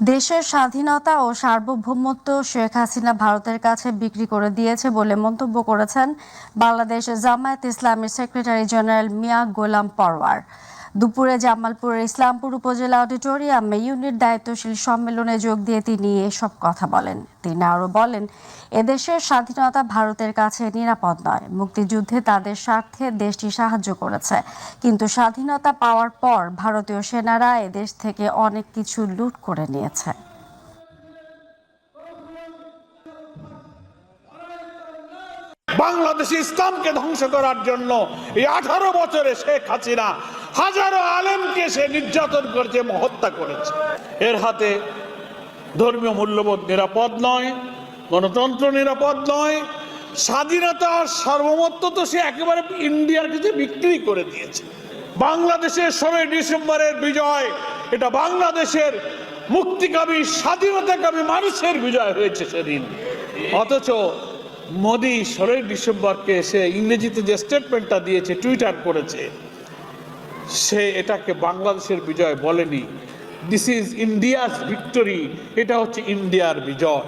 দেশের স্বাধীনতা ও সার্বভৌমত্ব শেখ হাসিনা ভারতের কাছে বিক্রি করে দিয়েছে বলে মন্তব্য করেছেন বাংলাদেশ জামায়াত ইসলামের সেক্রেটারি জেনারেল মিয়া গোলাম পরওয়ার। দুপুরে জামালপুরের ইসলামপুর উপজেলা অডিটোরিয়ামে ইউনিট দায়িত্বশীল সম্মেলনে যোগ দিয়ে তিনি এসব কথা বলেন। তিনি আরও বলেন, এদেশের স্বাধীনতা ভারতের কাছে নিরাপদ নয়। মুক্তিযুদ্ধে তাদের স্বার্থে দেশটি সাহায্য করেছে। কিন্তু স্বাধীনতা পাওয়ার পর ভারতীয় সেনারা এদেশ থেকে অনেক কিছু লুট করে নিয়েছে। বাংলাদেশে ইসলামকে ধ্বংস করার জন্য এই আঠারো বছরে শেখ হাসিনা হাজারো আলেমকে সে নির্যাতন করেছে হত্যা করেছে। এর হাতে ধর্মীয় মূল্যবোধ নিরাপদ নয়, গণতন্ত্র নিরাপদ নয়, স্বাধীনতা সার্বভৌমত্ব তো সে একেবারে ইন্ডিয়ার কাছে বিক্রি করে দিয়েছে। বাংলাদেশের ষোলোই ডিসেম্বরের বিজয়, এটা বাংলাদেশের মুক্তিকামী, স্বাধীনতাকামী মানুষের বিজয় হয়েছে সেদিন। অথচ মোদি ষোলোই ডিসেম্বরকে সে ইংরেজিতে যে স্টেটমেন্টটা দিয়েছে টুইটার করেছে সে এটাকে বাংলাদেশের বিজয় বলেনি। দিস ইজ ইন্ডিয়াস ভিক্টরি এটা হচ্ছে ইন্ডিয়ার বিজয়।